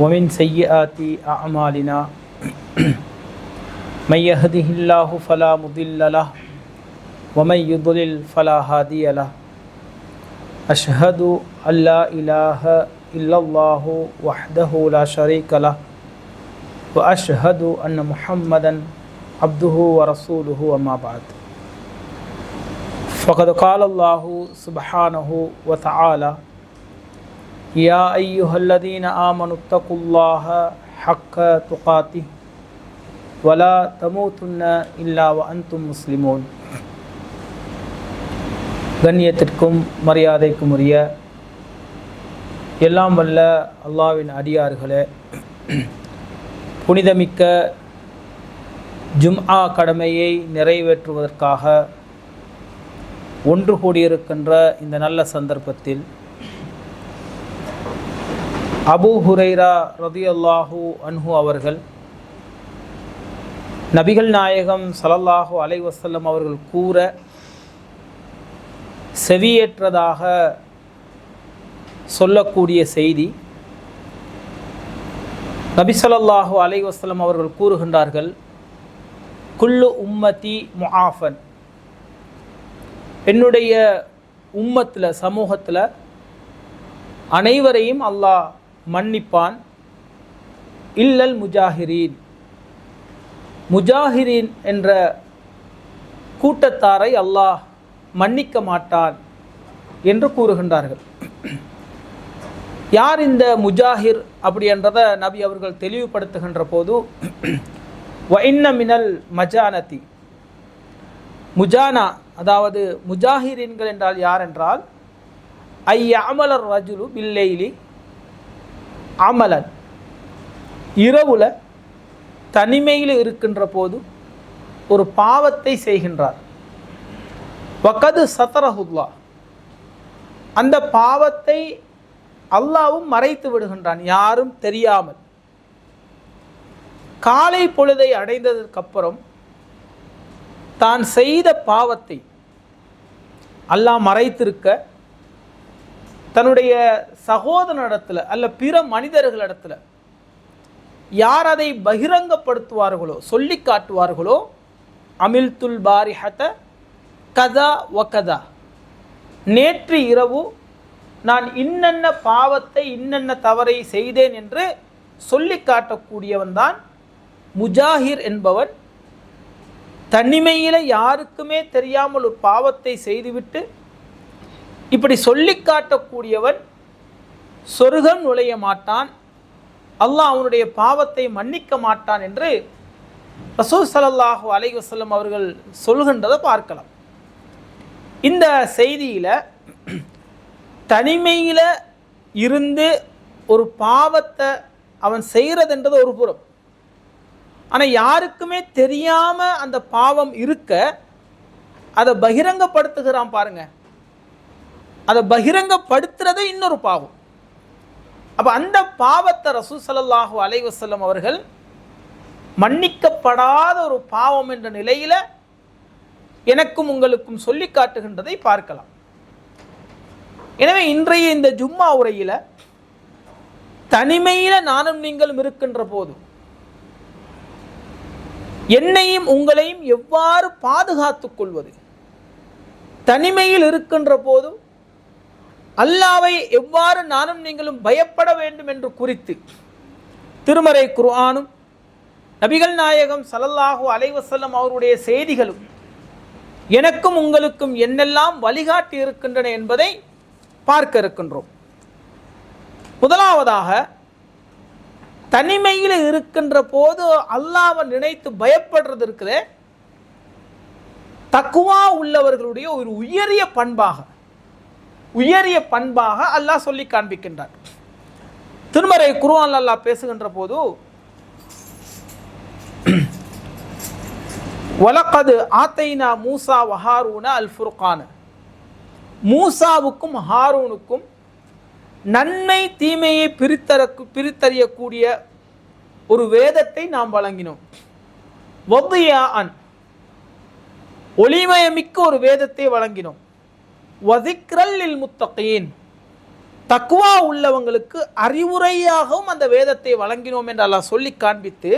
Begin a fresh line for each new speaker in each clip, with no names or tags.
ومن سيئات أعمالنا من يهده الله فلا مضل له ومن يضلل فلا هادي له. أشهد أن لا إله إلا الله وحده لا شريك له وأشهد أن محمدا عبده ورسوله وما بعد. فقد قال الله سبحانه وتعالى يا أيها الذين آمنوا اتقوا الله حق تقاته ولا تموتن إلا وأنتم مسلمون கண்ணியத்திற்கும் மரியாதைக்கும் உரிய எல்லாம் வல்ல அல்லாவின் அடியார்களே புனிதமிக்க ஜும்ஆ கடமையை நிறைவேற்றுவதற்காக ஒன்று கூடியிருக்கின்ற இந்த நல்ல சந்தர்ப்பத்தில் அபூ ஹுரைரா ரதியல்லாஹு அன்ஹு அவர்கள் நபிகள் நாயகம் சலல்லாஹு அலை வசல்லம் அவர்கள் கூற செவியேற்றதாக சொல்லக்கூடிய செய்தி நபி சொல்லாஹு அலை வசலம் அவர்கள் கூறுகின்றார்கள் குல்லு உம்மதி முஆஃபன். என்னுடைய உம்மத்தில் சமூகத்தில் அனைவரையும் அல்லாஹ் மன்னிப்பான். இல்லல் முஜாஹிரீன். முஜாஹிரீன் என்ற கூட்டத்தாரை அல்லாஹ் மன்னிக்க மாட்டான் என்று கூறுகின்றார்கள். யார் இந்த முஜாஹிர் அப்படி என்றதை நபி அவர்கள் தெளிவுபடுத்துகின்ற போது வைன்ன மினல் மஜானதி. முஜானா அதாவது முஜாஹிரீன்கள் என்றால் யார் என்றால் ஐ அமலர் ரஜுலு பில்லைலி அமலன். இரவுல தனிமையில் இருக்கின்ற போது ஒரு பாவத்தை செய்கின்றார். வக்கது சத்தரஹுல்லா. அந்த பாவத்தை அல்லாவும் மறைத்து விடுகின்றான் யாரும் தெரியாமல். காலை பொழுதை அடைந்ததற்கப்புறம் தான் செய்த பாவத்தை அல்லாஹ் மறைத்திருக்க தன்னுடைய சகோதரனிடத்தில் அல்ல பிற மனிதர்களிடத்தில் யார் அதை பகிரங்கப்படுத்துவார்களோ சொல்லி காட்டுவார்களோ அமில்துல் பாரிஹத கதா வகதா நேற்று இரவு நான் இன்னென்ன பாவத்தை இன்னென்ன தவறை செய்தேன் என்று சொல்லி காட்டக்கூடியவன் தான் முஜாஹிர் என்பவன். தனிமையில் யாருக்குமே தெரியாமல் ஒரு பாவத்தை செய்துவிட்டு இப்படி சொல்லி காட்டக்கூடியவன் சொர்க்கம் நுழைய மாட்டான். அல்லாஹ் அவனுடைய பாவத்தை மன்னிக்க மாட்டான் என்று ரசூல் சலல்லாஹு அலை வசல்லம் அவர்கள் சொல்கின்றதை பார்க்கலாம். இந்த செய்தியில் தனிமையில் இருந்து ஒரு பாவத்தை அவன் செய்கிறதுன்றது ஒரு புறம். ஆனால் யாருக்குமே தெரியாமல் அந்த பாவம் இருக்க அதை பகிரங்கப்படுத்துகிறான் பாருங்கள் அதை பகிரங்கப்படுத்துறதே இன்னொரு பாவம். அப்போ அந்த பாவத்தை ரசூ சல்லாஹூ அலைவசல்லம் அவர்கள் மன்னிக்கப்படாத ஒரு பாவம் என்ற நிலையில் எனக்கும் உங்களுக்கும் சொல்லி காட்டுகின்றதை பார்க்கலாம். எனவே இன்றைய இந்த ஜும்மா உரையில் தனிமையில் நானும் நீங்களும் இருக்கின்ற போது என்னையும் உங்களையும் எவ்வாறு பாதுகாத்துக் கொள்வது? தனிமையில் இருக்கின்ற போதும் அல்லாவை எவ்வாறு நானும் நீங்களும் பயப்பட வேண்டும் என்று குறித்து திருமறை குர்ஆனும் நபிகள் நாயகம் சல்லல்லாஹு அலைவசல்லம் அவருடைய செய்திகளும் எனக்கும் உங்களுக்கும் என்னெல்லாம் வழிகாட்டி இருக்கின்றன என்பதை பார்க்க இருக்கின்றோம். முதலாவதாக தனிமையில் இருக்கின்ற போது அல்லாவை நினைத்து பயப்படுறது இருக்குது தக்குவா உள்ளவர்களுடைய ஒரு உயரிய பண்பாக. உயரிய பண்பாக அல்லாஹ் சொல்லி காண்பிக்கின்றார் திருமறை குருவான் அல்லாஹ் பேசுகின்ற போது வலக்கது ஆத்தைனா மூசா வஹாரூனா அல் ஃபுர்கானு. மூசாவுக்கும் ஹாரூனுக்கும் நன்மை தீமையை பிரித்தர பிரித்தறியக்கூடிய ஒரு வேதத்தை நாம் வழங்கினோம். ஒவ்வையா அன் ஒளிமயமிக்க ஒரு வேதத்தை வழங்கினோம். வதிக்ரல் இல் முத்தகீன். தக்குவா உள்ளவங்களுக்கு அறிவுரையாகவும் அந்த வேதத்தை வழங்கினோம் என்று அல்லாஹ் சொல்லி காண்பித்து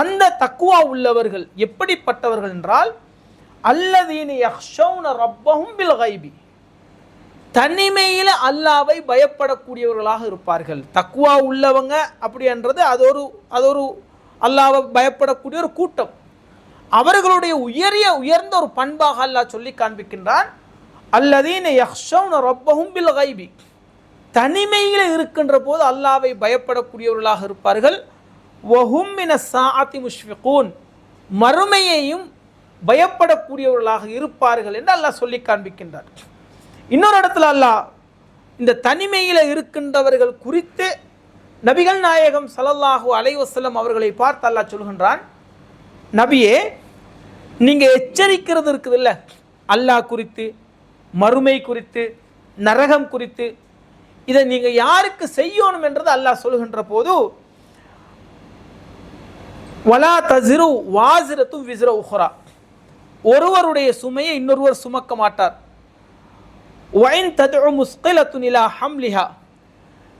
அந்த தக்குவா உள்ளவர்கள் எப்படிப்பட்டவர்கள் என்றால் அல்லதீன யஹ்ஷௌன ரப்பஹும் பில் கைபி தனிமையில் அல்லாவை பயப்படக்கூடியவர்களாக இருப்பார்கள். தக்குவா உள்ளவங்க அப்படின்றது அது ஒரு அது ஒரு அல்லாவை பயப்படக்கூடிய ஒரு கூட்டம். அவர்களுடைய உயரிய உயர்ந்த ஒரு பண்பாக அல்லாஹ் சொல்லி காண்பிக்கின்றான். அல்லதீன யஹ்ஷௌன ரப்பஹும் பில் கைபி தனிமையில் இருக்கின்ற போது அல்லாவை பயப்படக்கூடியவர்களாக இருப்பார்கள். ஒஹும் மின சாஅத்தி முஷ்ஃபிகூன். மறுமையையும் பயப்படக்கூடியவர்களாக இருப்பார்கள் என்று அல்லாஹ் சொல்லி காண்பிக்கின்றார் இன்னொரு இடத்துல அல்லாஹ் இந்த தனிமையில் இருக்கின்றவர்கள் குறித்து நபிகள் நாயகம் சலல்லாஹு அலைவசல்லம் அவர்களை பார்த்து அல்லாஹ் சொல்கின்றான். நபியே நீங்கள் எச்சரிக்கிறது இருக்குதுல்ல? அல்லாஹ் குறித்து மறுமை குறித்து நரகம் குறித்து இதை நீங்கள் யாருக்கு செய்யணும் என்றது அல்லாஹ் சொல்கின்ற போது வலா தசிரு வாசிரத்தும் விசிற உஹரா. ஒருவருடைய சுமையை இன்னொருவர் சுமக்க மாட்டார். ஒயின் தது முஸ்கிலத்து நிலா ஹம்லிஹா.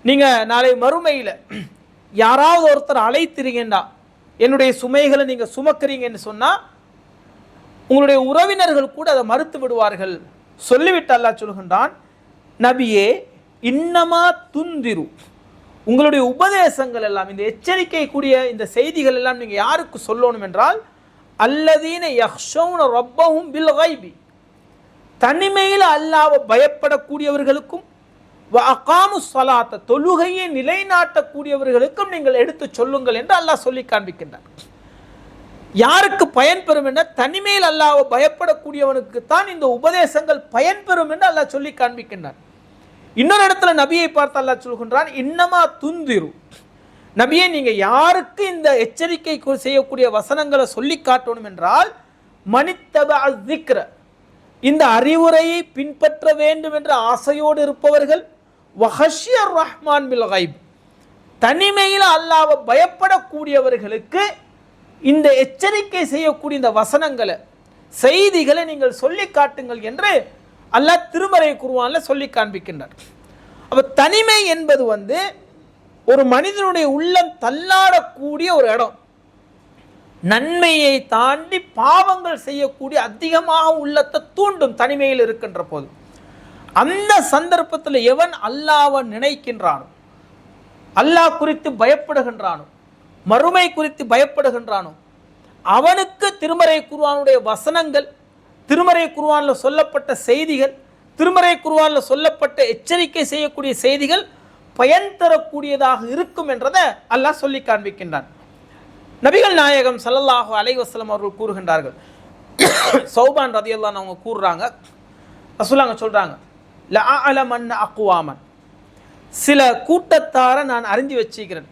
நீங்கள் நாளை மறுமையில் யாராவது ஒருத்தர் அழைத்திருங்கண்டா என்னுடைய சுமைகளை நீங்கள் சுமக்கிறீங்கன்னு சொன்னால் உங்களுடைய உறவினர்கள் கூட அதை மறுத்து விடுவார்கள். சொல்லிவிட்டு அல்லாஹ் சொல்கின்றான் நபியே இன்னமா துந்திரு உங்களுடைய உபதேசங்கள் எல்லாம் இந்த எச்சரிக்கை கூடிய இந்த செய்திகள் எல்லாம் நீங்கள் யாருக்கு சொல்லணும் என்றால் அல்லதீன யஹ்ஷௌன ரப்பஹும் பில் கைபி தனிமையில் அல்லாவை பயப்படக்கூடியவர்களுக்கும் அகாமு சலாத்த தொழுகையை நிலைநாட்டக்கூடியவர்களுக்கும் நீங்கள் எடுத்து சொல்லுங்கள் என்று அல்லாஹ் சொல்லி காண்பிக்கின்றார் யாருக்கு பயன்பெறும் என தனிமையில் அல்லாஹ் பயப்படக்கூடியவனுக்கு தான் இந்த உபதேசங்கள் பயன் பெறும் என்று அல்லாஹ் சொல்லி காண்பிக்கின்றான். இன்னொரு இடத்துல நபியை பார்த்து அல்லாஹ் சொல்கின்றான் இன்னமா துந்திரு. நபியை நீங்கள் யாருக்கு இந்த எச்சரிக்கை செய்யக்கூடிய வசனங்களை சொல்லி காட்டணும் என்றால் மனித்தப அஸ்திக்ர. இந்த அறிவுரையை பின்பற்ற வேண்டும் என்ற ஆசையோடு இருப்பவர்கள் வஹஷியர் ரஹ்மான் பில் கைப் தனிமையில் அல்லாவை பயப்படக்கூடியவர்களுக்கு இந்த எச்சரிக்கை செய்யக்கூடிய இந்த வசனங்களை செய்திகளை நீங்கள் சொல்லி காட்டுங்கள் என்று அல்லாஹ் திருமறை குருவான்ல சொல்லி காண்பிக்கின்றார். அப்போ தனிமை என்பது வந்து ஒரு மனிதனுடைய உள்ளம் தள்ளாடக்கூடிய ஒரு இடம். நன்மையை தாண்டி பாவங்கள் செய்யக்கூடிய அதிகமாக உள்ளத்தை தூண்டும் தனிமையில் இருக்கின்ற போது அந்த சந்தர்ப்பத்தில் எவன் அல்லாவை நினைக்கின்றானோ அல்லாஹ் குறித்து பயப்படுகின்றானோ மறுமை குறித்து பயப்படுகின்றானோ? அவனுக்கு திருமறை குருவானுடைய வசனங்கள் திருமறை குருவானில் சொல்லப்பட்ட செய்திகள் திருமறை குருவானில் சொல்லப்பட்ட எச்சரிக்கை செய்யக்கூடிய செய்திகள் பயன் தரக்கூடியதாக இருக்கும் என்றதை அல்லாஹ் சொல்லி காண்பிக்கின்றான். நபிகள் நாயகம் சல்லல்லாஹு அலைவசலம் அவர்கள் கூறுகின்றார்கள். சௌபான் ரதியல்லான் அவங்க கூறுறாங்க. ரசூலாங்க சொல்கிறாங்க ல அலமன் அக்குவாமன் சில கூட்டத்தாரை நான் அறிஞ்சு வச்சுக்கிறேன்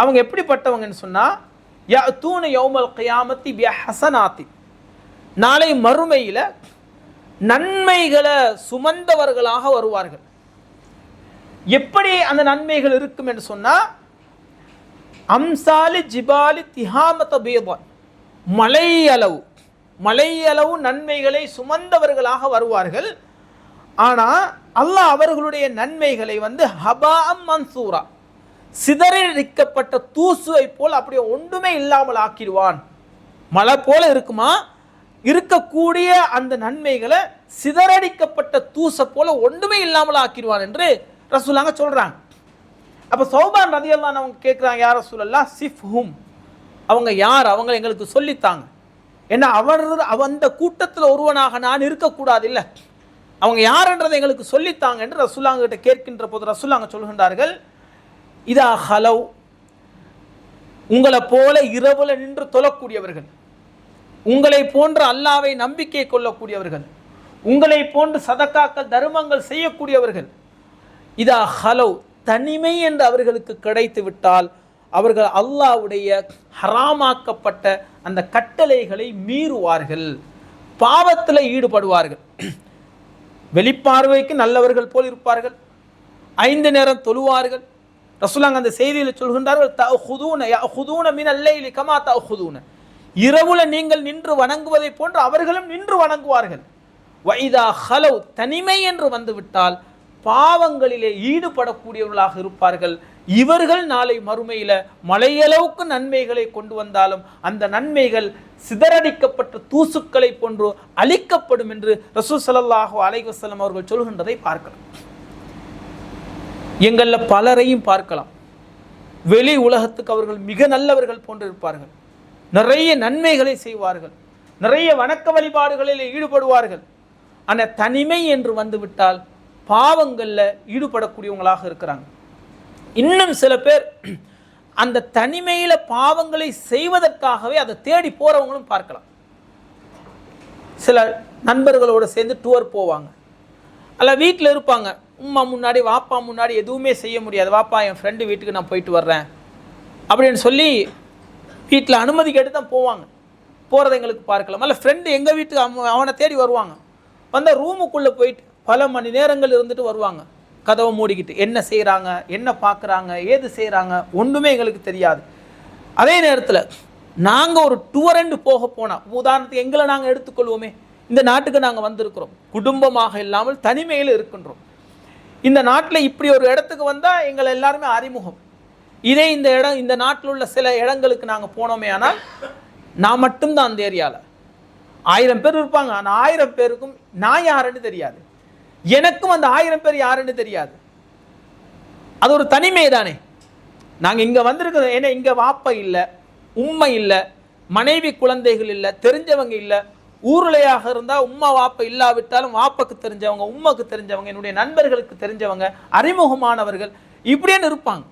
அவங்க எப்படிப்பட்டவங்கன்னு சொன்னால் யா தூண யௌமல் கயாமத்தி பிய ஹசனாத்தி. நாளை மறுமையில் நன்மைகளை சுமந்தவர்களாக வருவார்கள். எப்படி அந்த நன்மைகள் இருக்கும் என்று சொன்னால் அம்சாலி ஜிபாலி திஹாமத அளவு மலையளவு மலையளவு நன்மைகளை சுமந்தவர்களாக வருவார்கள். ஆனால் அல்லாஹ் அவர்களுடைய நன்மைகளை வந்து ஹபாம் மன்சூரா. சிதறடிக்கப்பட்ட தூசுவை போல் அப்படியே ஒன்றுமே இல்லாமல் ஆக்கிடுவான். மழை போல இருக்குமா? இருக்கக்கூடிய அந்த நன்மைகளை சிதறடிக்கப்பட்ட தூசை போல ஒன்றுமே இல்லாமல் ஆக்கிடுவான் என்று ரசூலாங்க சொல்றாங்க. அப்போ சௌபான் ரதியல்லான் அவங்க கேட்குறாங்க யார் ரசூலல்லா சிஃப் ஹும் அவங்க யார்? அவங்க எங்களுக்கு சொல்லித்தாங்க. ஏன்னா அவர் அவ- அந்த கூட்டத்தில் ஒருவனாக நான் இருக்கக்கூடாது இல்லை. அவங்க யாருன்றதை எங்களுக்கு சொல்லித்தாங்க என்று ரசூலாங்க கிட்ட கேட்கின்ற போது ரசூலாங்க சொல்கின்றார்கள் இதா ஹலவ் உங்களை போல இரவுல நின்று தொழக்கூடியவர்கள். உங்களை போன்ற அல்லாவை நம்பிக்கை கொள்ளக்கூடியவர்கள். உங்களை போன்று சதக்காக்கள் தர்மங்கள் செய்யக்கூடியவர்கள். இதா ஹலவ் தனிமை என்று அவர்களுக்கு கிடைத்து விட்டால் அவர்கள் அல்லாஹ்வுடைய ஹராமாக்கப்பட்ட அந்த கட்டளைகளை மீறுவார்கள். பாவத்தில் ஈடுபடுவார்கள். வெளிப்பார்வைக்கு நல்லவர்கள் போல் இருப்பார்கள். ஐந்து நேரம் தொழுவார்கள். ரசூலாங்க அந்த செய்தியில் சொல்கின்றார்கள் தஹுதூன யஹுதூன மின் அல்லைலி கமா தஹுதூன இரவுல நீங்கள் நின்று வணங்குவதை போன்று அவர்களும் நின்று வணங்குவார்கள். வைதா ஹலவ் தனிமை என்று வந்துவிட்டால் பாவங்களிலே ஈடுபடக்கூடியவர்களாக இருப்பார்கள். இவர்கள் நாளை மறுமையில் மலையளவுக்கு நன்மைகளை கொண்டு வந்தாலும் அந்த நன்மைகள் சிதறடிக்கப்பட்ட தூசுக்களை போன்று அழிக்கப்படும் என்று ரசூல் ஸல்லல்லாஹு அலைவசலம் அவர்கள் சொல்கின்றதை பார்க்கலாம். எங்களில் பலரையும் பார்க்கலாம். வெளி உலகத்துக்கு அவர்கள் மிக நல்லவர்கள் போன்று இருப்பார்கள் நிறைய நன்மைகளை செய்வார்கள். நிறைய வணக்க வழிபாடுகளில் ஈடுபடுவார்கள். ஆனால் தனிமை என்று வந்துவிட்டால் பாவங்களில் ஈடுபடக்கூடியவங்களாக இருக்கிறாங்க. இன்னும் சில பேர் அந்த தனிமையில் பாவங்களை செய்வதற்காகவே அதை தேடி போகிறவங்களும் பார்க்கலாம். சில நண்பர்களோடு சேர்ந்து டூர் போவாங்க. அல்ல வீட்டில் இருப்பாங்க. உம்மா முன்னாடி வாப்பா முன்னாடி எதுவுமே செய்ய முடியாது. வாப்பா என் ஃப்ரெண்டு வீட்டுக்கு நான் போயிட்டு வர்றேன். அப்படின்னு சொல்லி வீட்டில் அனுமதி கேட்டு தான் போவாங்க. போகிறத எங்களுக்கு பார்க்கலாம். அல்ல ஃப்ரெண்டு எங்கள் வீட்டுக்கு அவன் அவனை தேடி வருவாங்க. வந்தால் ரூமுக்குள்ளே போயிட்டு பல மணி நேரங்கள் இருந்துட்டு வருவாங்க. கதவை மூடிக்கிட்டு என்ன செய்கிறாங்க என்ன பார்க்குறாங்க ஏது செய்கிறாங்க ஒன்றுமே எங்களுக்கு தெரியாது. அதே நேரத்தில் நாங்கள் ஒரு டூரண்டு போக போனால் உதாரணத்துக்கு எங்களை நாங்கள் எடுத்துக்கொள்வோமே. இந்த நாட்டுக்கு நாங்கள் வந்திருக்கிறோம். குடும்பமாக இல்லாமல் தனிமையில் இருக்கின்றோம். இந்த நாட்டில் இப்படி ஒரு இடத்துக்கு வந்தால் எங்களை எல்லாருமே அறிமுகம். இதே இந்த இடம் இந்த நாட்டில் உள்ள சில இடங்களுக்கு நாங்கள் போனோமே ஆனால் நான் மட்டும்தான் அந்த ஏரியாவில் ஆயிரம் பேர் இருப்பாங்க. ஆனால் ஆயிரம் பேருக்கும் நான் யாருன்னு தெரியாது. எனக்கும் அந்த ஆயிரம் பேர் யாருன்னு தெரியாது. அது ஒரு தனிமை தானே நாங்கள் இங்கே வந்திருக்கிறோம் ஏன்னா இங்கே வாப்பை இல்லை உண்மை இல்லை மனைவி குழந்தைகள் இல்லை தெரிஞ்சவங்க இல்லை ஊருலையாக இருந்தால் உம்மா வாப்பை இல்லாவிட்டாலும் வாப்பக்கு தெரிஞ்சவங்க உம்மாக்கு தெரிஞ்சவங்க என்னுடைய நண்பர்களுக்கு தெரிஞ்சவங்க அறிமுகமானவர்கள் இப்படின்னு இருப்பாங்க.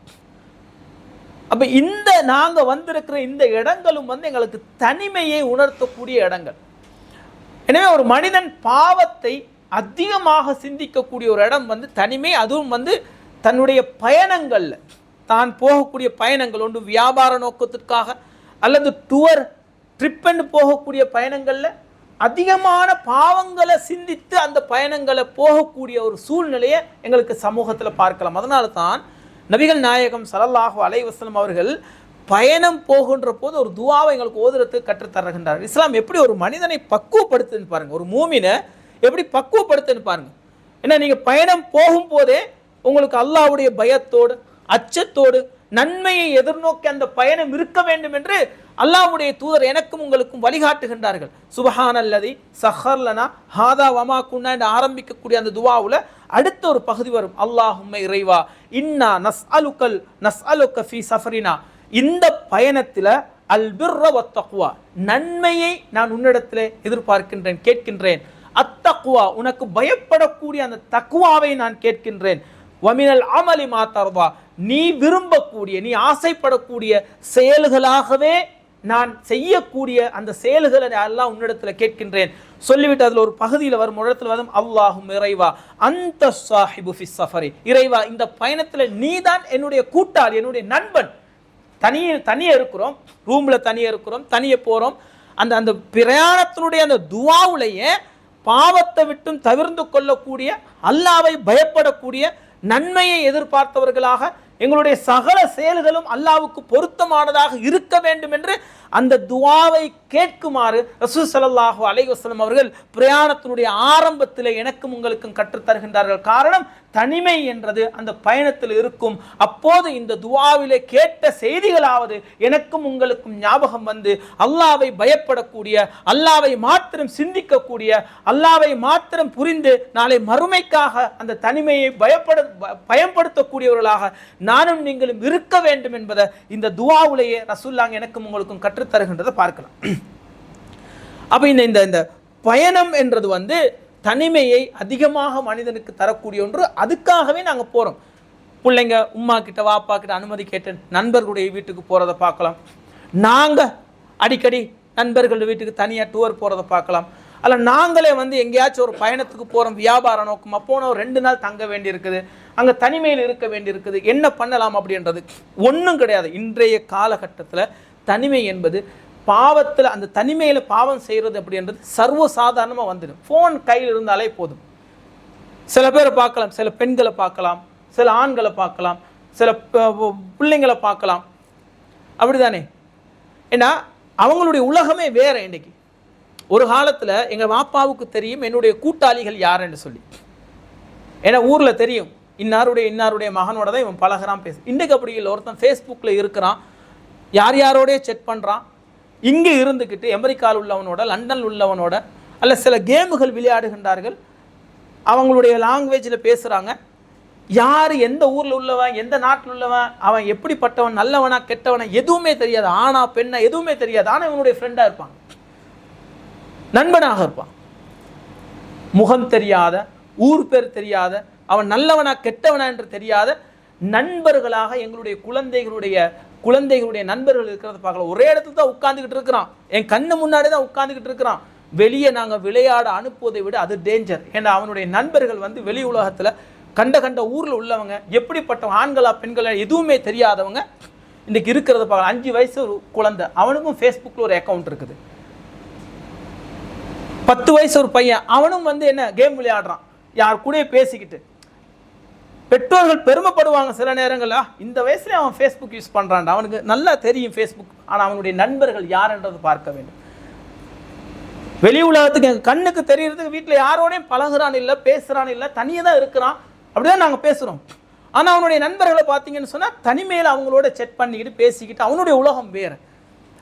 அப்போ இந்த நாங்கள் வந்திருக்கிற இந்த இடங்களும் வந்து எங்களுக்கு தனிமையை உணர்த்தக்கூடிய இடங்கள். எனவே ஒரு மனிதன் பாவத்தை அதிகமாக சிந்திக்கக்கூடிய ஒரு இடம் வந்து தனிமை அதுவும் வந்து தன்னுடைய பயணங்களில். தான் போகக்கூடிய பயணங்கள் ஒன்று வியாபார நோக்கத்திற்காக அல்லது டூர் ட்ரிப்பென்று போகக்கூடிய பயணங்களில் அதிகமான பாவங்களை சிந்தித்து அந்த பயணங்களை போகக்கூடிய ஒரு சூழ்நிலையை எங்களுக்கு சமூகத்தில் பார்க்கலாம். அதனால தான் நபிகள் நாயகம் சலல்லாஹு அலைவசலம் அவர்கள் பயணம் போகின்ற போது ஒரு துவாவை எங்களுக்கு ஓதுறதுக்கு கற்றுத்தருகின்றார் இஸ்லாம் எப்படி ஒரு மனிதனை பக்குவப்படுத்துன்னு பாருங்கள் ஒரு மூமினை எப்படி பக்குவப்படுத்துன்னு பாருங்கள் ஏன்னா நீங்கள் பயணம் போகும்போதே உங்களுக்கு அல்லாஹ்வுடைய பயத்தோடு அச்சத்தோடு நன்மையை எதிர்நோக்கி அந்த பயணம் இருக்க வேண்டும் என்று அல்லாஹ்வுடைய தூதர் எனக்கும் உங்களுக்கும் வழிகாட்டுகின்றார்கள். சுபஹான் அல்லதி சஹர்லனா ஹாதா வமா குன்னா என்று ஆரம்பிக்கக்கூடிய அந்த துவாவில் அடுத்த ஒரு பகுதி வரும். அல்லாஹும்ம இறைவா இன்னா நஸ் அலுக்கல் நஸ் அலுக்க ஃபி சஃபரினா. இந்த பயணத்தில் அல் பிர்ர வத்தக்குவா நன்மையை நான் உன்னிடத்திலே எதிர்பார்க்கின்றேன் கேட்கின்றேன். அத்தக்குவா உனக்கு பயப்படக்கூடிய அந்த தக்குவாவை நான் கேட்கின்றேன். வமினல் அமலி மாத்தர்வா நீ விரும்பக்கூடிய நீ ஆசைப்படக்கூடிய செயல்களாகவே நான் செய்யக்கூடிய அந்த செயல்களை எல்லாம் உன்னிடத்தில் கேட்கின்றேன். சொல்லிவிட்டு அதில் ஒரு பகுதியில் வரும். இடத்துல வரும் அல்லாஹும் இறைவா அந்த சாஹிபு ஃபி சஃபரி. இறைவா இந்த பயணத்துல நீதான் என்னுடைய கூட்டாளி என்னுடைய நண்பன். தனியே தனியே இருக்கிறோம் ரூமில் தனியே இருக்கிறோம் தனியே போகிறோம் அந்த அந்த பிரயாணத்தினுடைய அந்த துவாவுலையே பாவத்தை விட்டும் தவிர்ந்து கொள்ளக்கூடிய அல்லாவை பயப்படக்கூடிய நன்மையை எதிர்பார்த்தவர்களாக எங்களுடைய சகல செயல்களும் அல்லாவுக்கு பொருத்தமானதாக இருக்க வேண்டும் என்று அந்த துவாவை கேட்குமாறு ரசூல் ஸல்லல்லாஹு அலைஹி அவர்கள் பிரயாணத்தினுடைய ஆரம்பத்தில் எனக்கும் உங்களுக்கும் கற்றுத்தருகின்றார்கள். காரணம் தனிமை என்றது அந்த பயணத்தில் இருக்கும். அப்போது இந்த துவாவிலே கேட்ட செய்திகளாவது எனக்கும் உங்களுக்கும் ஞாபகம் வந்து அல்லாவை பயப்படக்கூடிய அல்லாவை மாத்திரம் சிந்திக்கக்கூடிய அல்லாவை மாத்திரம் புரிந்து நாளை மறுமைக்காக அந்த தனிமையை பயப்பட பயன்படுத்தக்கூடியவர்களாக நானும் நீங்களும் இருக்க வேண்டும் என்பதை இந்த துவாவுலேயே ரசூல்லாங்க எனக்கும் உங்களுக்கும் கற்றுத்தருகின்றதை பார்க்கலாம். அப்போ இந்த இந்த இந்த பயணம் என்றது வந்து தனிமையை அதிகமாக மனிதனுக்கு தரக்கூடிய ஒன்று. அதுக்காகவே நாங்கள் போகிறோம் பிள்ளைங்க உமா கிட்ட வாப்பா கிட்ட அனுமதி கேட்டு நண்பர்களுடைய வீட்டுக்கு போகிறத பார்க்கலாம். நாங்கள் அடிக்கடி நண்பர்கள் வீட்டுக்கு தனியாக டூர் போகிறத பார்க்கலாம். அல்ல நாங்களே வந்து எங்கேயாச்சும் ஒரு பயணத்துக்கு போகிறோம் வியாபார நோக்கமாக போன ஒரு ரெண்டு நாள் தங்க வேண்டி இருக்குது அங்கே தனிமையில் இருக்க வேண்டியிருக்குது. என்ன பண்ணலாம் அப்படின்றது ஒன்றும் கிடையாது. இன்றைய காலகட்டத்தில் தனிமை என்பது பாவத்தில் அந்த தனிமையில் பாவம் செய்கிறது அப்படின்றது சர்வ சாதாரணமாக வந்துடும். ஃபோன் கையில் இருந்தாலே போதும். சில பேரை பார்க்கலாம் சில பெண்களை பார்க்கலாம் சில ஆண்களை பார்க்கலாம் சில பிள்ளைங்களை பார்க்கலாம். அப்படிதானே? ஏன்னா அவங்களுடைய உலகமே வேறு இன்றைக்கி ஒரு காலத்தில் எங்கள் வாப்பாவுக்கு தெரியும் என்னுடைய கூட்டாளிகள் யாருன்னு சொல்லி. ஏன்னா ஊரில் தெரியும். இன்னாருடைய இன்னாருடைய மகனோட தான் இவன் பழகிறான் பேசு. இன்றைக்கு அப்படி இல்லை. ஒருத்தன் ஃபேஸ்புக்கில் இருக்கிறான். யார் யாரோடய செக் பண்ணுறான் இங்கே இருந்துக்கிட்டு அமெரிக்காவில் உள்ளவனோட லண்டனில் உள்ளவனோட அல்ல சில கேமுகள் விளையாடுகின்றார்கள். அவங்களுடைய லாங்குவேஜில் பேசுகிறாங்க யார் எந்த ஊரில் உள்ளவன் எந்த நாட்டில் உள்ளவன் அவன் எப்படிப்பட்டவன் நல்லவனா கெட்டவனா எதுவுமே தெரியாது. ஆனா பெண்ணா எதுவுமே தெரியாது. ஆனால் இவனுடைய ஃப்ரெண்டாக இருப்பான். நண்பனாக இருப்பான். முகம் தெரியாத ஊர் பேர் தெரியாத அவன் நல்லவனா கெட்டவனா என்று தெரியாத நண்பர்களாக எங்களுடைய குழந்தைகளுடைய குழந்தைகளுடைய நண்பர்கள் இருக்கிறத பார்க்கலாம் ஒரே இடத்துல தான் உட்காந்துக்கிட்டு இருக்கிறான். என் கண்ணு முன்னாடி தான் உட்காந்துக்கிட்டு இருக்கிறான். வெளியே நாங்கள் விளையாட அனுப்புவதை விட அது டேஞ்சர் ஏன்னா அவனுடைய நண்பர்கள் வந்து வெளி உலகத்தில் கண்ட கண்ட ஊரில் உள்ளவங்க எப்படிப்பட்ட ஆண்களா பெண்களா எதுவுமே தெரியாதவங்க இன்றைக்கி இருக்கிறத பார்க்கலாம் அஞ்சு வயசு ஒரு குழந்தை. அவனுக்கும் ஃபேஸ்புக்கில் ஒரு அக்கௌண்ட் இருக்குது. பத்து வயசு ஒரு பையன். அவனும் வந்து என்ன கேம் விளையாடுறான். யார் கூட பேசிக்கிட்டு. பெற்றோர்கள் பெருமைப்படுவாங்க சில நேரங்களில். இந்த வயசுல அவன் ஃபேஸ்புக் யூஸ் பண்ணுறான் அவனுக்கு நல்லா தெரியும் ஃபேஸ்புக் ஆனால் அவனுடைய நண்பர்கள் யார் பார்க்க வேண்டும். வெளி உலகத்துக்கு எங்கள் கண்ணுக்கு தெரியறதுக்கு வீட்டில் யாரோடையும் பழகுறான் இல்லை பேசுகிறான் இல்லை தனியாக தான் இருக்கிறான். அப்படிதான் நாங்கள் பேசுகிறோம் ஆனால் அவனுடைய நண்பர்களை பார்த்தீங்கன்னு சொன்னால் தனிமையில் அவங்களோட செட் பண்ணிக்கிட்டு பேசிக்கிட்டு அவனுடைய உலகம் வேறு.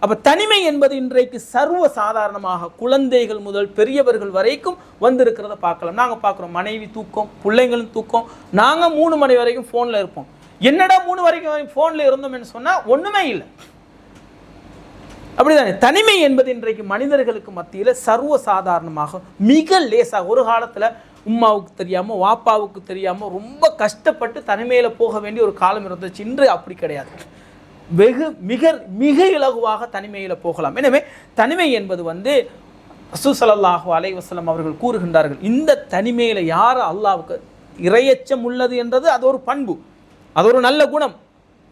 அப்போ தனிமை என்பது இன்றைக்கு சர்வ சாதாரணமாக குழந்தைகள் முதல் பெரியவர்கள் வரைக்கும் வந்திருக்கிறத பார்க்கலாம். நாங்கள் பார்க்குறோம் மனைவி தூக்கம் பிள்ளைங்களும் தூக்கம். நாங்கள் மூணு மணி வரைக்கும் ஃபோனில் இருப்போம். என்னடா மூணு வரைக்கும் ஃபோனில் இருந்தோம்னு சொன்னால் ஒன்றுமே இல்லை. அப்படிதானே? தனிமை என்பது இன்றைக்கு மனிதர்களுக்கு மத்தியில் சர்வ சாதாரணமாக மிக லேசாக. ஒரு காலத்தில் உம்மாவுக்கு தெரியாமல் வாப்பாவுக்கு தெரியாமல் ரொம்ப கஷ்டப்பட்டு தனிமையில் போக வேண்டிய ஒரு காலம் இருந்துச்சு. இன்று அப்படி கிடையாது. வெகு மிக மிக இலகுவாக தனிமையில் போகலாம். எனவே தனிமை என்பது வந்து ரசூசல்லாஹு அலைவசலம் அவர்கள் கூறுகின்றார்கள் இந்த தனிமையில் யார் அல்லாவுக்கு இரையச்சம் உள்ளது என்றது அது ஒரு பண்பு அது ஒரு நல்ல குணம்.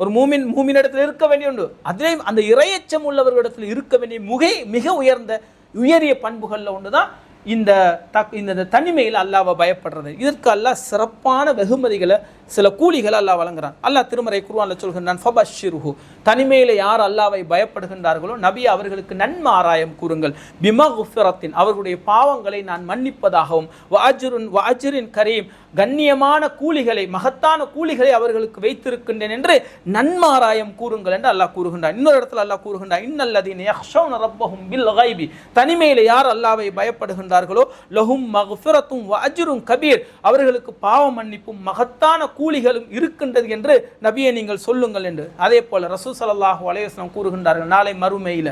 ஒரு மூமின் மூமினிடத்தில் இருக்க வேண்டிய உண்டு அதிலே அந்த இரையச்சம் உள்ளவர்களிடத்தில் இருக்க வேண்டிய முகை மிக உயர்ந்த உயரிய பண்புகளில் ஒன்று தான் இந்த தக் இந்த இந்த தனிமையில் அல்லாவை பயப்படுறது. இதற்கு அல்லாஹ் சிறப்பான வெகுமதிகளை சில கூலிகள் அல்லாஹ் வழங்குறான். அல்லாஹ் திருமறை குர்ஆன்ல சொல்கின்றான் ஃபபஷிருஹு தனிமையில் யார் அல்லாவை பயப்படுகின்றார்களோ நபி அவர்களுக்கு நன்மாராயம் கூறுங்கள். பிமகுஃபிரத்தின் அவர்களுடைய பாவங்களை நான் மன்னிப்பதாகவும் வாஜுருன் வாஜுரின் கரீம் கண்ணியமான கூலிகளை மகத்தான கூலிகளை அவர்களுக்கு வைத்திருக்கின்றேன் என்று நன்மாராயம் கூறுங்கள் என்று அல்லாஹ் கூறுகின்றான். இன்னொரு இடத்துல அல்லாஹ் கூறுகின்றான் இன்னல்லதீன் யஹ்ஷௌன ரப்பஹும் பில் கைபி தனிமையில் யார் அல்லாவை பயப்படுகின்றார்களோ லஹும் மக்ஃபிரத்தும் வஅஜ்ரும் கபீர். அவர்களுக்கு பாவ மன்னிப்பும் மகத்தான கூலிகளும் இருக்கின்றது என்று நபியை நீங்கள் சொல்லுங்கள் என்று. அதே போல ரசூ ஸல்லல்லாஹு அலைஹி கூறுகின்றார்கள் நாளை மறுமையில.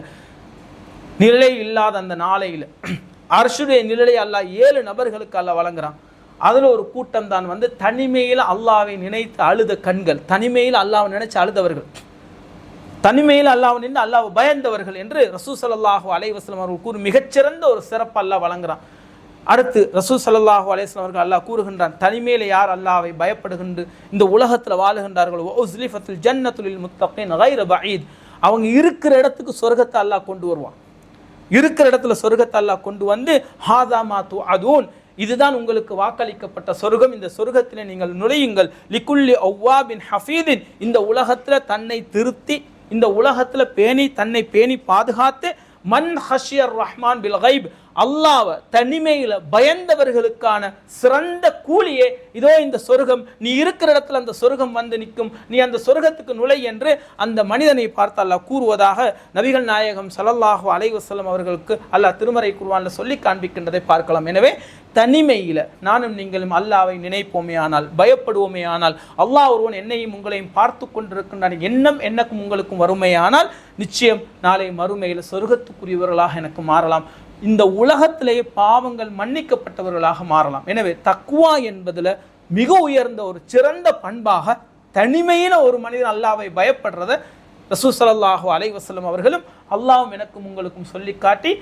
நிலை இல்லாத அந்த நாளையில். அரசுடைய நிழலை அல்லாஹ் ஏழு நபர்களுக்கு அல்ல வழங்குறான். அதில் ஒரு கூட்டம் தான் வந்து தனிமையில் அல்லாவை நினைத்து அழுத கண்கள் தனிமையில் அல்லாவை நினைச்சு அழுதவர்கள். தனிமையில் அல்லாஹ் நின்று அல்லாஹ் பயந்தவர்கள் என்று ரசூ ஸல்லல்லாஹு அலைஹி அவர்கள் கூறும் மிகச்சிறந்த ஒரு சிறப்பு அல்லாஹ் வழங்குறான். அடுத்து ரசூ ஸல்லல்லாஹு அலேஸ்லாம் அவர்கள் அல்லாஹ் கூறுகின்றான் தனிமையில் யார் அல்லாவை பயப்படுகின்ற இந்த உலகத்தில் வாழுகின்றார்களோ உஸ்லிஃபத்துல் ஜன்னத்துலில் முத்தகீன் கைர பஈத் அவங்க இருக்கிற இடத்துக்கு சொர்க்கத்தை அல்லாஹ் கொண்டு வருவான். இருக்கிற இடத்துல சொர்க்கத்தை அல்லாஹ் கொண்டு வந்து ஹாதாமா து அதூன் இதுதான் உங்களுக்கு வாக்களிக்கப்பட்ட சொர்க்கம். இந்த சொர்க்கத்தில் நீங்கள் நுழையுங்கள். லிக்குல்லி ஒவ்வாபின் ஹஃபீதின் இந்த உலகத்தில் தன்னை திருத்தி இந்த உலகத்தில் பேணி தன்னை பேணி பாதுகாத்து மன் ஹஷியர் ரஹ்மான் பில் கைப் அல்லாவை தனிமையில் பயந்தவர்களுக்கான சிறந்த கூலியே இதோ இந்த சொர்க்கம் நீ இருக்கிற இடத்துல அந்த சொர்க்கம் வந்து நிற்கும் நீ அந்த சொர்க்கத்துக்கு நுழை என்று அந்த மனிதனை பார்த்து அல்லாஹ் கூறுவதாக நபிகள் நாயகம் சலல்லாஹு அலைஹி அவர்களுக்கு அல்லாஹ் திருமறை குருவானில் சொல்லி காண்பிக்கின்றதை பார்க்கலாம். எனவே தனிமையில் நானும் நீங்களும் அல்லாவை நினைப்போமே ஆனால் பயப்படுவோமே ஆனால் அல்லாஹ் ஒருவன் என்னையும் உங்களையும் பார்த்து கொண்டிருக்கின்றான் எண்ணம் எனக்கும் உங்களுக்கும் வறுமையானால் நிச்சயம் நாளை மறுமையில் சொர்க்கத்துக்குரியவர்களாக எனக்கு மாறலாம். இந்த உலகத்திலேயே பாவங்கள் மன்னிக்கப்பட்டவர்களாக மாறலாம். எனவே தக்குவா என்பதில் மிக உயர்ந்த ஒரு சிறந்த பண்பாக தனிமையில் ஒரு மனிதன் அல்லாவை பயப்படுறத ரசூ ஸல்லல்லாஹு அவர்களும் அல்லாவும் எனக்கும் உங்களுக்கும் சொல்லி காட்டி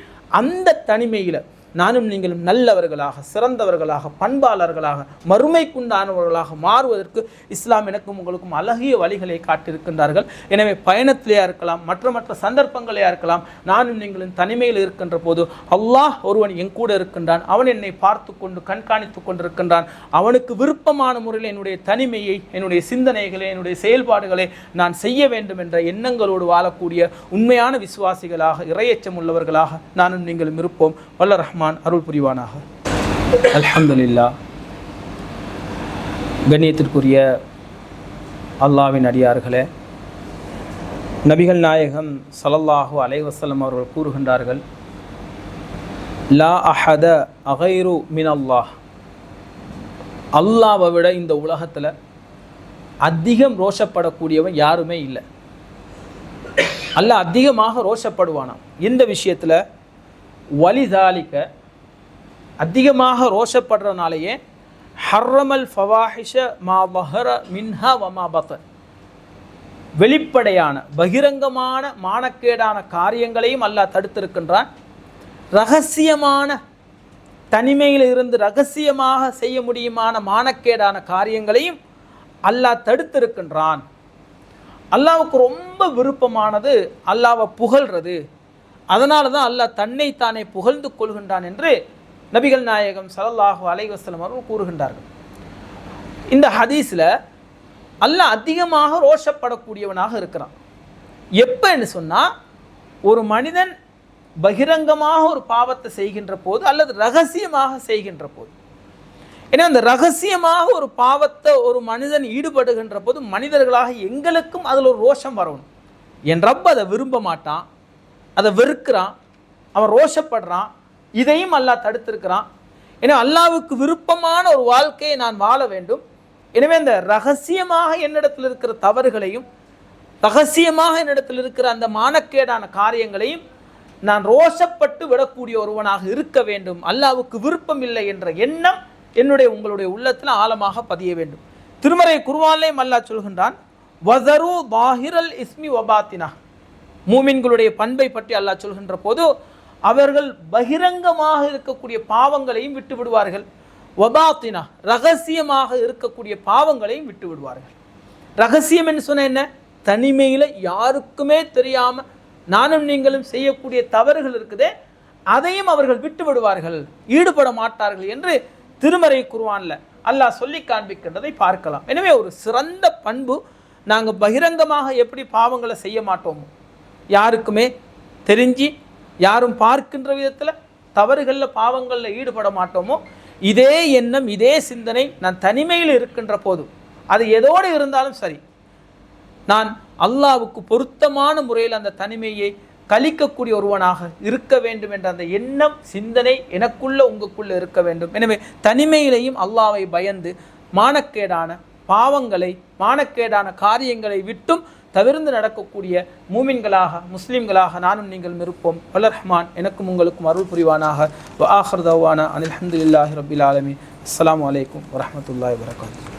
அந்த தனிமையில் நானும் நீங்களும் நல்லவர்களாக சிறந்தவர்களாக பண்பாளர்களாக மறுமைக்குண்டானவர்களாக மாறுவதற்கு இஸ்லாம் எனக்கும் உங்களுக்கும் அழகிய வழிகளை காட்டியிருக்கின்றார்கள். எனவே பயணத்திலேயா இருக்கலாம் மற்ற மற்ற சந்தர்ப்பங்களையா இருக்கலாம் நானும் நீங்களும் தனிமையில் இருக்கின்ற போது அல்லாஹ் ஒருவன் என் கூட இருக்கின்றான் அவன் என்னை பார்த்து கொண்டு கண்காணித்து கொண்டிருக்கின்றான். அவனுக்கு விருப்பமான முறையில் என்னுடைய தனிமையை என்னுடைய சிந்தனைகளை என்னுடைய செயல்பாடுகளை நான் செய்ய வேண்டும் என்ற எண்ணங்களோடு வாழக்கூடிய உண்மையான விசுவாசிகளாக இரையச்சம் உள்ளவர்களாக நானும் நீங்களும் இருப்போம். வல்ல ரஹ்மான். அருள் புரிவானாக. அல்ஹம்துலில்லா கண்ணியத்திற்குரிய அல்லாவின் அடியார்களே நபிகள் நாயகம் சலல்லாஹு அலைவசலம் அவர்கள் கூறுகின்றார்கள் லா அஹத அகைரு மின் அல்லாஹ் அல்லாவை விட இந்த உலகத்தில் அதிகம் ரோஷப்படக்கூடியவன் யாருமே இல்லை. அல்ல அதிகமாக ரோஷப்படுவானாம். இந்த விஷயத்தில் வலிதாலிக்க அதிகமாக ரோஷப்படுறனாலேயே ஹர்ரமல் ஃபவாஹிஷ மா பஹர மின்ஹா வமா பத்த வெளிப்படையான பகிரங்கமான மானக்கேடான காரியங்களையும் அல்லாஹ் தடுத்திருக்கின்றான். ரகசியமான தனிமையில் இருந்து ரகசியமாக செய்ய முடியுமான மானக்கேடான காரியங்களையும் அல்லாஹ் தடுத்திருக்கின்றான். அல்லாவுக்கு ரொம்ப விருப்பமானது அல்லாவை புகழ்றது. அதனால தான் அல்லாஹ் தன்னை தானே புகழ்ந்து கொள்கின்றான் என்று நபிகள் நாயகம் சலல்லாஹு அலைஹி அவர்கள் கூறுகின்றார்கள். இந்த ஹதீஸில் அல்லாஹ் அதிகமாக ரோஷப்படக்கூடியவனாக இருக்கிறான். எப்போன்னு சொன்னால் ஒரு மனிதன் பகிரங்கமாக ஒரு பாவத்தை செய்கின்ற போது அல்லது ரகசியமாக செய்கின்ற போது. ஏன்னா அந்த ரகசியமாக ஒரு பாவத்தை ஒரு மனிதன் ஈடுபடுகின்ற போது மனிதர்களாக எங்களுக்கும் அதில் ஒரு ரோஷம் வரணும். என் ரப்ப அதை விரும்ப மாட்டான். அதை வெறுக்கிறான். அவன் ரோஷப்படுறான். இதையும் அல்லாஹ் தடுத்திருக்கிறான். ஏன்னா அல்லாவுக்கு விருப்பமான ஒரு வாழ்க்கையை நான் வாழ வேண்டும். எனவே அந்த ரகசியமாக என்னிடத்தில் இருக்கிற தவறுகளையும் ரகசியமாக என்னிடத்தில் இருக்கிற அந்த மானக்கேடான காரியங்களையும் நான் ரோஷப்பட்டு விடக்கூடிய ஒருவனாக இருக்க வேண்டும். அல்லாவுக்கு விருப்பம் இல்லை என்ற எண்ணம் என்னுடைய உங்களுடைய உள்ளத்தில் ஆழமாக பதிய வேண்டும். திருமறை குருவாலையும் அல்லாஹ் சொல்கின்றான் வசரு பாஹிரல் இஸ்மி வபாத்தினா. மூமின்களுடைய பண்பை பற்றி அல்லாஹ் சொல்கின்ற போது அவர்கள் பகிரங்கமாக இருக்கக்கூடிய பாவங்களையும் விட்டு விடுவார்கள் ஒபாத்தினா ரகசியமாக இருக்கக்கூடிய பாவங்களையும் விட்டு விடுவார்கள் ரகசியம் என்று சொன்ன என்ன? தனிமையில் யாருக்குமே தெரியாமல் நானும் நீங்களும் செய்யக்கூடிய தவறுகள் இருக்குதே அதையும் அவர்கள் விட்டு விடுவார்கள் ஈடுபட மாட்டார்கள் என்று திருமறை குருவான்ல அல்லாஹ் சொல்லி காண்பிக்கின்றதை பார்க்கலாம். எனவே ஒரு சிறந்த பண்பு நாங்கள் பகிரங்கமாக எப்படி பாவங்களை செய்ய மாட்டோமோ யாருக்குமே தெரிஞ்சு யாரும் பார்க்கின்ற விதத்தில் தவறுகளில் பாவங்களில் ஈடுபட மாட்டோமோ இதே எண்ணம் இதே சிந்தனை நான் தனிமையில் இருக்கின்ற போது அது எதோடு இருந்தாலும் சரி நான் அல்லாவுக்கு பொருத்தமான முறையில் அந்த தனிமையை கழிக்கக்கூடிய ஒருவனாக இருக்க வேண்டும் என்ற அந்த எண்ணம் சிந்தனை எனக்குள்ள உங்களுக்குள்ள இருக்க வேண்டும். எனவே தனிமையிலையும் அல்லாவை பயந்து மானக்கேடான பாவங்களை மானக்கேடான காரியங்களை விட்டும் தவிர்ந்து நடக்கக்கூடிய மூமின்களாக முஸ்லீம்களாக நானும் நீங்கள் இருப்போம். வல்ல ரஹ்மான் எனக்கும் உங்களுக்கும் அருள் புரிவானாக. வ ஆஹர் தவானா அனில் அஹமதுல்லாஹி ரபில் ஆலமி அஸ்லாம் அலைக்கும் வரமத்துல்லாய் வரகாத்து